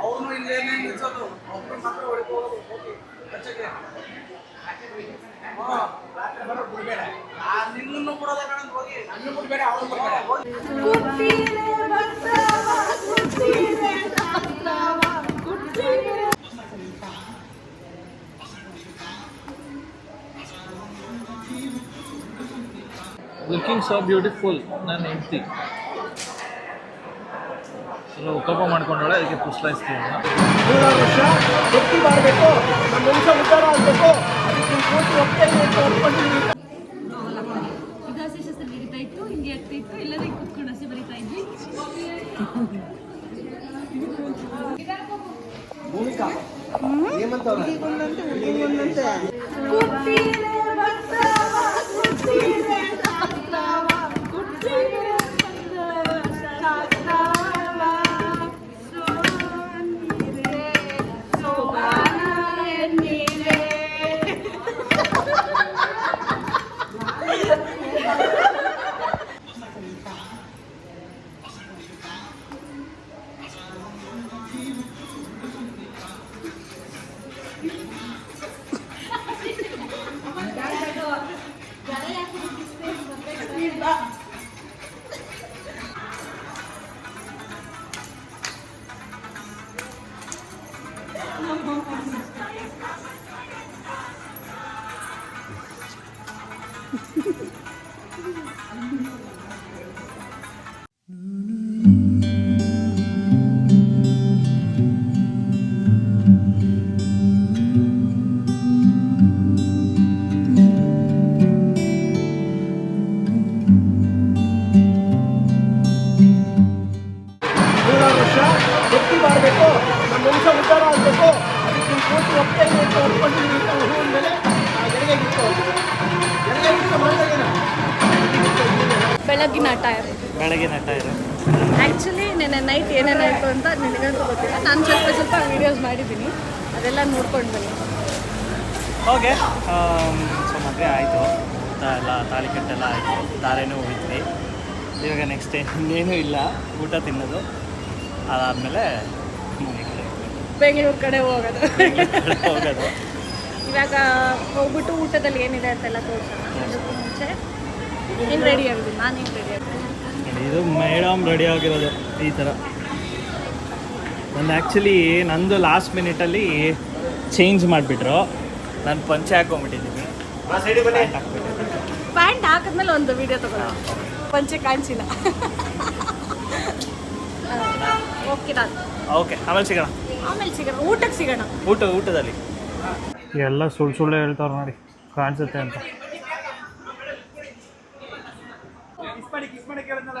ಅವನು ಇಲ್ಲೇನೆ ನಿಲ್ಸೋದು. ಒಬ್ರು ಮಾತ್ರ ಹೊಡ್ಕೋದು ಹೋಗಿ. ಕಚ್ಚಕ್ಕೆ. ಬಿಡ್ಬೇಡ ನಿನ್ನನ್ನು ಬಿಡೋದ ಕಣ ಹೋಗಿ. ನನ್ನ ಬಿಡ್ಬೇಡ ಹೋಗಿ. ಲುಕಿಂಗ್ ಸೊ ಬ್ಯೂಟಿಫುಲ್ ನನ್ನ ಹೆಂಡ್ತಿ. ಉಪಯೋಗ ಮಾಡ್ಕೊಂಡಾಳೆ ಅದಕ್ಕೆ ಪುಸ್ತಾಯಿಸ್ತೀವಿ ನೂರಾರು ವರ್ಷ ಭಕ್ತಿ ಮಾಡಬೇಕು ನಮ್ಮ ವಂಶ ಉದ್ಧಾರ ಆಗಬೇಕು. ಹಸಿ ಶಸ್ತ್ರ ಇತ್ತು ಹಿಂಗೆ ಆಗ್ತಾ ಇತ್ತು ಎಲ್ಲರೂ ಹಿಂಗೆ ಕುತ್ಕೊಂಡು ಹಸಿ ಬರಿತಾ ಇದ್ವಿ ಭೂಮಿಕಾ ಏಮಂತ ವರ್ಷ ಭಕ್ತಿ ಮಾಡಬೇಕು ನಮ್ಮ ವಂಶ ಆ್ಯಕ್ಚುಲಿ ನೆನ್ನೆ ನೈಟ್ ಏನೇನಾಯಿತು ಅಂತ ನಿನಗಂತೂ ಗೊತ್ತಿಲ್ಲ. ನಾನು ಸ್ವಲ್ಪ ಸ್ವಲ್ಪ ವೀಡಿಯೋಸ್ ಮಾಡಿದ್ದೀನಿ. ಅದೆಲ್ಲ ನೋಡ್ಕೊಂಡು ಬನ್ನಿ. ಓಕೆ ಸೊ ಮದುವೆ ಆಯಿತು. ಎಲ್ಲ ತಾಳಿ ಕಟ್ಟೆಲ್ಲ ಆಯಿತು. ದಾರೇನೂ ಹೋಗಿದ್ವಿ. ಇವಾಗ ನೆಕ್ಸ್ಟ್ ಇನ್ನೇನು ಇಲ್ಲ. ಊಟ ತಿನ್ನೋದು. ಅದಾದಮೇಲೆ ಬೆಂಗಳೂರು ಕಡೆ ಹೋಗೋದು. ಹೋಗೋದು. ಇವಾಗ ಹೋಗ್ಬಿಟ್ಟು ಊಟದಲ್ಲಿ ಏನಿದೆ ಅಂತೆಲ್ಲ ತೋರಿಸೋಣ. ಅದಕ್ಕೂ ಮುಂಚೆ ಏನು ರೆಡಿ ಆಗಿದ್ದೀನಿ ನಾನು ಏನು ರೆಡಿ ಆಗಿದ್ದೀನಿ. ಇದು ಮೇಡಮ್ ರೆಡಿ ಆಗಿರೋದು ಈ ಥರ ನನ್ನ ಆ್ಯಕ್ಚುಲಿ ನಂದು ಲಾಸ್ಟ್ ಮಿನಿಟಲ್ಲಿ ಚೇಂಜ್ ಮಾಡಿಬಿಟ್ರು. ನಾನು ಪಂಚೆ ಹಾಕೊಂಬಿಟ್ಟಿದ್ದೀನಿ. ಪ್ಯಾಂಟ್ ಹಾಕಿದ್ಮೇಲೆ ಒಂದು ವಿಡಿಯೋ ತಗೊಳ್ಳೋಣ ಪಂಚೆ ಕಾಣಿಸಿಲ್ಲ. ಓಕೆ ನಾನು ಓಕೆ ಆಮೇಲೆ ಸಿಗೋಣ. ಆಮೇಲೆ ಸಿಗೋಣ. ಊಟಕ್ಕೆ ಸಿಗೋಣ. ಊಟ ಊಟದಲ್ಲಿ. ಎಲ್ಲ ಸುಳ್ಳು ಸುಳ್ಳು ಹೇಳ್ತಾವ್ರು ನೋಡಿ ಕಾಣಿಸುತ್ತೆ ಅಂತ ಕಿಸ್ ಮಾಡಿ ಕಿಸ್ ಮಾಡಿ ಕೇಳಿದ್ನಲ್ಲ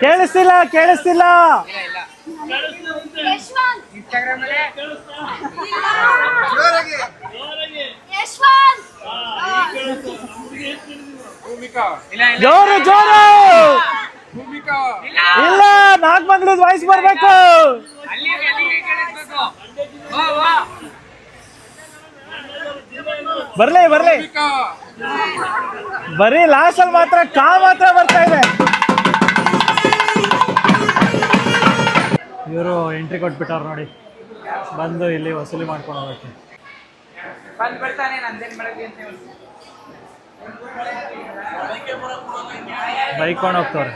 ಕೇಳಿಸ್ತಿಲ್ಲ ಕೇಳಿಸ್ತಿಲ್ಲ. ಜೋರು ಜೋರು. ಇಲ್ಲ. ನಾಗಮಂಗ್ಳದ ವಾಯ್ಸ್ ಬರ್ಬೇಕು. ಬರ್ಲಿ ಬರ್ಲಿ. ಬರೀ ಲಾಸ್ಟ್ ಅಲ್ಲಿ ಮಾತ್ರ ಕಾ ಮಾತ್ರ ಬರ್ತಾ ಇದೆ. ಇವರು ಎಂಟ್ರಿ ಕೊಟ್ಬಿಟ್ಟಾರ ನೋಡಿ. ಬಂದು ಇಲ್ಲಿ ವಸೂಲಿ ಮಾಡ್ಕೊಂಡು ಹೋಗಕ್ಕೆ. ಬೈಕೊಂಡು ಹೋಗ್ತವ್ರೆ.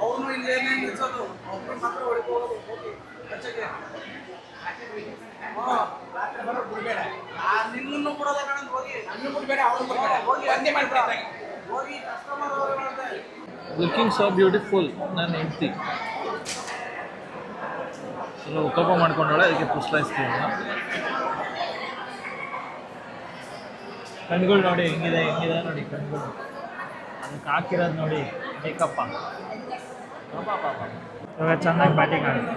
ಅವನು ಇಲ್ಲೇನೇ ನಿಲ್ಸೋದು ಒಬ್ರು ಮಾತ್ರ ಹೊಡ್ಕೋದು ಹೋಗಿ ಕಚ್ಚಕ್ಕೆ. ಬಿಡ್ಬೇಡ. ನಿನ್ನನ್ನು ಬಿಡೋದ ಕಣ ಹೋಗಿ. ನನ್ನ ಬಿಡ್ಬೇಡ ಅವನು ಬಿಡ್ಬೇಡ. ಹೋಗಿ ಒಂದೇ ಲುಕಿಂಗ್ ಸೊ ಬ್ಯೂಟಿಫುಲ್ ನನ್ನ ಹೆಂಡ್ತಿ. ಎಲ್ಲ ಉಪಯೋಗ ಮಾಡ್ಕೊಂಡಾಳೆ ಅದಕ್ಕೆ ಪುಸ್ಲಾಯಿಸ್ತೀವಿ ಕಣ್ಗಳು ನೋಡಿ, ಹೆಂಗಿದೆ ಹೆಂಗಿದೆ ನೋಡಿ ಕಣ್ಗಳು ಅದಕ್ಕೆ ಹಾಕಿರೋದು ನೋಡಿ ಮೇಕಪ್ಪ ಇವಾಗ ಚೆನ್ನಾಗಿ ಬ್ಯಾಟಿಂಗ್ ಆಗುತ್ತೆ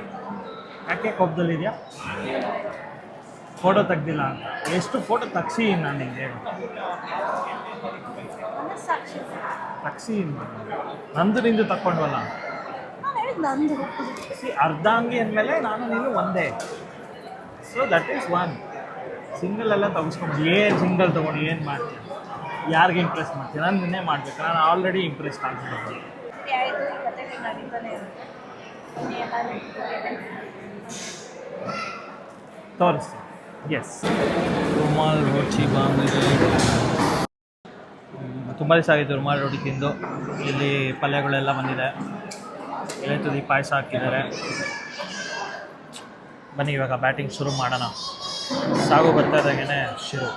ಯಾಕೆ ಕೊಬ್ಬದಲ್ಲಿದೆಯಾ ಫೋಟೋ ತೆಗ್ದಿಲ್ಲ ಎಷ್ಟು ಫೋಟೋ ತೆಗ್ಸಿ ನಾನು ಅಂದ್ರೆ ಸಾಕ್ಷಿ ತೆಗ್ಸಿ ನಂದು ನಿಂದು ತಕ್ಕೊಂಡ್ವಲ್ಲ ನಂದು. ಅರ್ಧ ಅರ್ಧಾಂಗಿ ಅಂದಮೇಲೆ ನಾನು ನೀನು ಒಂದೇ. So that is one single ಎಲ್ಲ ತೆಗೆಸ್ಕೊಂಡು ಏನು ಸಿಂಗಲ್ ತೊಗೊಂಡು ಏನು ಮಾಡ್ತೀನಿ ಯಾರಿಗೆ ಇಂಪ್ರೆಸ್ ಮಾಡ್ತೀನಿ ನಾನು ನಿನ್ನೆ ಮಾಡಬೇಕು. ನಾನು ಆಲ್ರೆಡಿ ಇಂಪ್ರೆಸ್ ಆಗ್ಬಿಟ್ಟು ತೋರಿಸ್ತೀನಿ. ಎಸ್ ರುಮಾಲ್ ರೋಚಿ ಬಾಂಬೆ ತುಂಬ ದಿವಸ ಆಗಿತ್ತು ರುಮಾಲ್ ರೋಟಿ ತಿಂದು. ಇಲ್ಲಿ ಪಲ್ಯಗಳೆಲ್ಲ ಬಂದಿದೆ. ಎಲೆ ತುದಿ ಪಾಯಸ ಹಾಕಿದ್ದಾರೆ. ಬನ್ನಿ, ಇವಾಗ ಬ್ಯಾಟಿಂಗ್ ಶುರು ಮಾಡೋಣ. ಸಾಗು ಬರ್ತಾ ಇದ್ದಾಗೇ ಶುರು.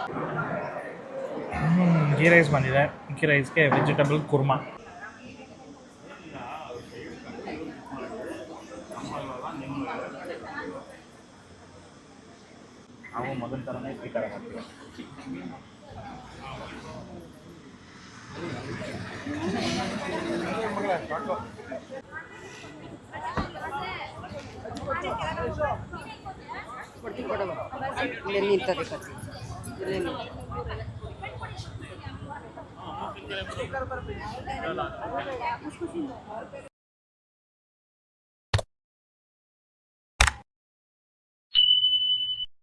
ಗೀ ರೈಸ್ ಬಂದಿದೆ. ಗೀ ರೈಸ್ಗೆ ವೆಜಿಟೇಬಲ್ ಕುರ್ಮಾ. ನಾವು ಮೊದಲ ಥರನೇ ಸ್ವೀಕಾರ ಮಾಡ್ತೀವಿ. ಇಲ್ಲೇ ನಿಂತದೆ ಕತ್ತಿ ಇಲ್ಲೇ